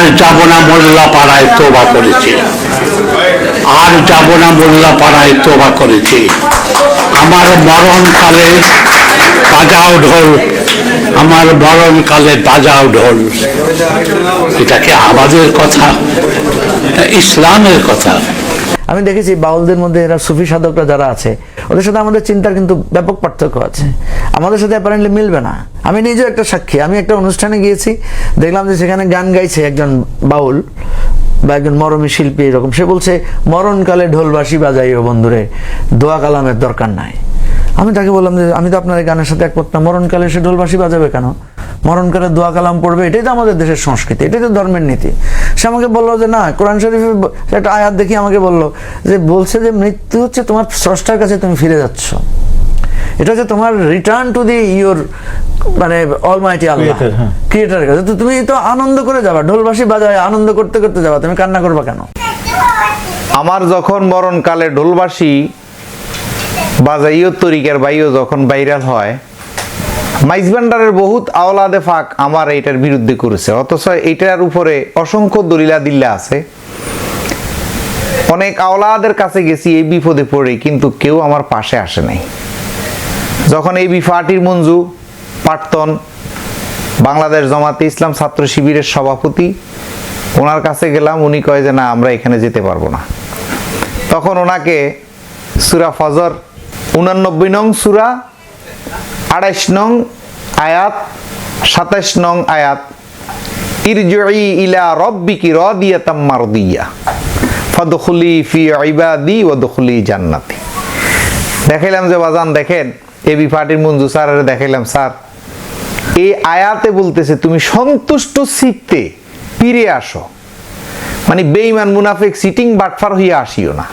আর যাব না মোল্লা পাড়ায় তোবা করেছি। আর যাব না মোল্লা পাড়ায় তোবা করেছি। আমার মরণকালে বাজাও ঢোল। আমার মরণকালে বাজাও ঢোল। এটা কি আমাদের কথা, ইসলামের কথা। আমি দেখেছি বাউলদের মধ্যে এরা সুফি সাধকরা যারা আছে, ওদের সাথে আমাদের চিন্তার কিন্তু ব্যাপক পার্থক্য আছে। আমাদের সাথে অ্যাপারেন্টলি মিলবে না। আমি নিজেও একটা সাক্ষী। আমি একটা অনুষ্ঠানে গিয়েছি, দেখলাম যে সেখানে গান গাইছে একজন বাউল বা একজন মরমী শিল্পী এরকম। সে বলছে, মরণকালে ঢোলবাসি বাজাইও বন্ধুরে, দোয়া কালামের দরকার নাই। আমি তাকে বললাম যে, আমি তো আপনার এই গানের সাথে একমত না। মরণকালে সে ঢোলবাসি বাজাবে কেন? মরণকালে দোয়া কালাম পড়বে এটাই তো আমাদের দেশের সংস্কৃতি এটাই তো ধর্মের নীতি। সে আমাকে বলল যে না কোরআন শরীফে একটা আয়াত দেখি আমাকে বলল যে বলছে যে মৃত্যু হচ্ছে তোমার স্রষ্টার কাছে তুমি ফিরে যাচ্ছ। এটা হচ্ছে তোমার রিটার্ন টু দি ইয়োর মানে অলমাইটি আল্লাহ। ক্রিয়েটারের কাছে। তো তুমি তো আনন্দ করে যাবা ঢোলবাসি বাজায় আনন্দ করতে করতে যাবা তুমি কান্না করবা কেন? আমার যখন মরণকালে ঢোলবাসী বাজাইও তরিকার বাইও যখন ভাইরাল হয় মাইজবান্ডারের বহুত আওলাদে ফাঁক আমার এইটার বিরুদ্ধে করেছে। অথচ এইটার উপরে অসংখ্য দলিলা দিল্লা আছে। অনেক আওলাদের কাছে গেছি এই বিপদে পড়ে, কিন্তু কেউ আমার পাশে আসে নাই। যখন এই বিফাটির মঞ্জু পাটতন বাংলাদেশ জমাতে ইসলাম ছাত্র শিবিরের সভাপতি, ওনার কাছে গেলাম, উনি কয় যে, না, আমরা এখানে যেতে পারব না। তখন ওনাকে সুরা ফজর, উনানব্বই নং সুরা আড়াইশ নং আয়াত, সাতাইশ নং আয়াত। ইরজুই ইলা রব্বিকি রাদিয়াতাম মারদিয়া। ফাদখুলি ফি ইবাদি ওয়াদখুলি জান্নাতি। দেখাইলাম যে বাজান, দেখেন এবি পার্টির মঞ্জু স্যারের দেখাইলাম, স্যার। এই আয়াতে বলতেছে, তুমি সন্তুষ্ট চিত্তে ফিরে আসো। মানে বেইমান মুনাফিক সিটিং বাটফার হইয়া আসিও না।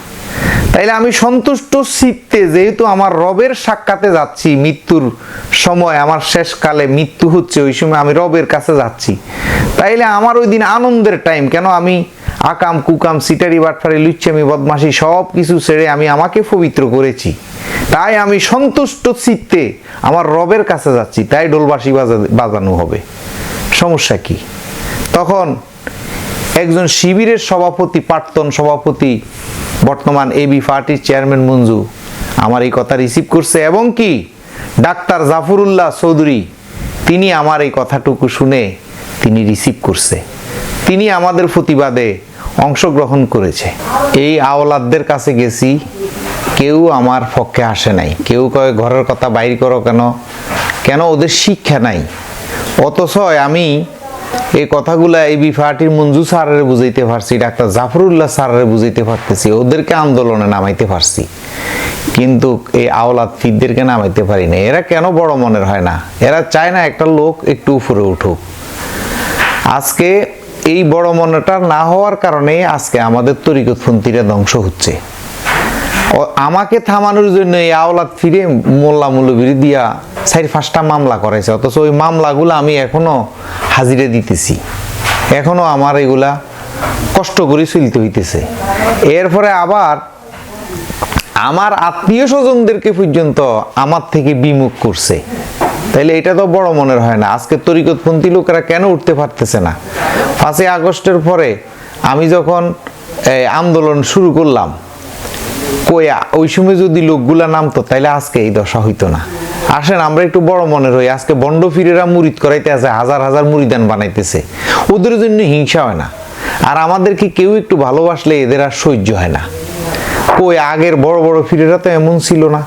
তাইলে আমি সন্তুষ্ট চিত্তে যেহেতু আমার রবের সাক্ষাতে যাচ্ছি মৃত্যুর সময়, আমার শেষকালে মৃত্যু হচ্ছে, ওই সময় আমি রবের কাছে যাচ্ছি। তাইলে আমার ওই দিন আনন্দের টাইম কেন আমি আকাম, কুকাম, সিটারি, বাটফারি লুচ্চামি বদমাসি সব কিছু ছেড়ে আমি আমাকে পবিত্র করেছি। তাই আমি সন্তুষ্ট চিত্তে আমার রবের কাছে যাচ্ছি, তাই ডোলবাসি বাজা- বাজানো হবে। সমস্যা কি? তখন একজন শিবিরের সভাপতি, প্রাক্তন সভাপতি বর্তমান এবি পার্টির চেয়ারম্যান মঞ্জু আমার এই কথা রিসিভ করছে এবং কি? ডাক্তার জাফরুল্লাহ চৌধুরী, তিনি আমার এই কথাটুকু শুনে তিনি রিসিভ করছে। তিনি আমাদের প্রতিবাদে অংশগ্রহণ করেছে। এই আওলাদদের কাছে গেছি, কেউ আমার পক্ষে আসে নাই। কেউ কয়, ঘরের কথা বাইর করো কেন? কেন ওদের শিক্ষা নাই? অথচ আমি এই কথাগুলা এই বিফাটির মঞ্জু স্যারের বুঝাইতে পারছি, ডাক্তার জাফরুল্লাহ স্যারের বুঝাইতে পারতেছি, ওদেরকে আন্দোলনে নামাইতে পারছি। কিন্তু এই আওলাদ ফিরদেরকে নামাইতে পারি না এরা কেন বড় মনের হয় না? এরা চায় না একটা লোক একটু উপরে উঠুক। আজকে এই বড় মনেটা না হওয়ার কারণে আজকে আমাদের তরিকতপন্থীরা ধ্বংস হচ্ছে। আমাকে থামানোর জন্য এই আওলাদ ফিরে মোল্লা মুলবির দিয়া চার পাঁচটা মামলা করাইছে। অথচ ওই মামলাগুলো আমি এখনও হাজিরে দিতেছি। এখনও আমার এগুলা কষ্ট করে চলতে হইতেছে। এরপরে আবার আমার আত্মীয় স্বজনদেরকে পর্যন্ত আমার থেকে বিমুখ করছে। তাইলে এটা তো বড় মনের হয় না। আজকে তরিকতপন্থী লোকেরা কেন উঠতে পারতেছে না? পাঁচই আগস্টের পরে আমি যখন আন্দোলন শুরু করলাম কইয়া, ওই সময় যদি লোকগুলা নামতো, তাইলে আজকে এই দশা হইতো না। আসেন, আমরা একটু বড় মনে রই আজকে বন্ড ফিরেরা মুরিদ করাইতে আছে, হাজার হাজার মুরিদান বানাইতেছে। ওদের জন্য হিংসা হয় না। আর আমাদেরকে কেউ একটু ভালোবাসলে এদের আর সহ্য হয় না। কই, আগের বড় বড় ফিরেরা তো এমন ছিল না।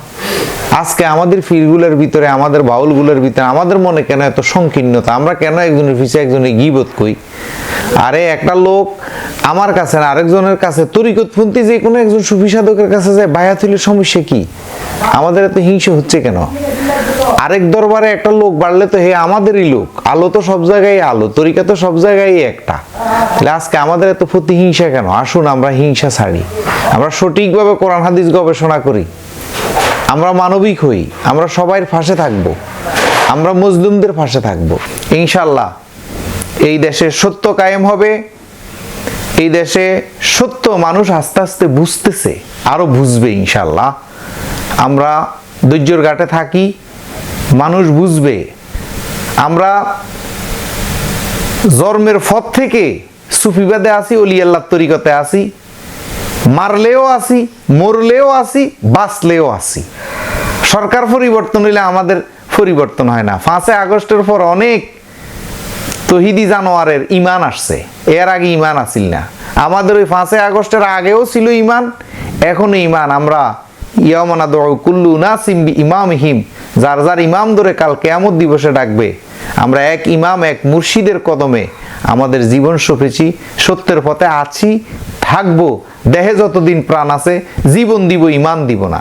আজকে আমাদের ফিরগুলোর ভিতরে, আমাদের বাউলগুলোর ভিতরে, আমাদের মনে কেন এত সংকীর্ণতা? আমরা কেন একজনের পিছিয়ে একজনের গিবোধ কই আরে, একটা লোক আমার কাছে না, আরেকজনের কাছে, তরিকতপন্থী যে কোনো একজন সুফি সাধকের কাছে যায় হইলে সমস্যা কি? আমাদের এত হিংসা হচ্ছে কেন? আরেক দরবারে একটা লোক বাড়লে তো হে আমাদেরই লোক। আলো তো সব জায়গায় আলো, তরিকা তো সব জায়গায় একটা। আজকে আমাদের এত প্রতিহিংসা কেন? আসুন আমরা হিংসা ছাড়ি। আমরা সঠিকভাবে কোরআন, হাদিস গবেষণা করি। আমরা মানবিক হই, আমরা সবাই ফাঁসে থাকব, আমরা মুসলিমদের ফাঁসে থাকব। ইনশাল্লাহ এই দেশে সত্য কায়েম হবে, এই দেশে সত্য মানুষ আস্তে আস্তে বুঝতেছে, আরও বুঝবে ইনশাল্লাহ আমরা ধৈর্যর ঘাটে থাকি, মানুষ বুঝবে। আমরা জন্মের পর থেকে সুফিবাদে আসি অলি তরিকতে আসি মারলেও আসি, মরলেও আসি, বাঁচলেও আসি। সরকার পরিবর্তন হইলে আমাদের পরিবর্তন হয় না। পাঁচে আগস্টের পর অনেক তহিদি জানোয়ারের ইমান আসছে। এর আগে ইমান আসিল না। আমাদের ওই পাঁচে আগস্টের আগেও ছিল ইমান, এখনও ইমান। আমরা ইয়ামানা দৌ কুল্লু না সিম্বি ইমাম হিম যার যার ইমাম ধরে কাল কেয়ামত দিবসে ডাকবে। আমরা এক ইমাম, এক মুর্শিদের কদমে আমাদের জীবন সপেছি সত্যের পথে আছি থাকব দেহে যতদিন প্রাণ আছে জীবন দিব ইমান দিব না।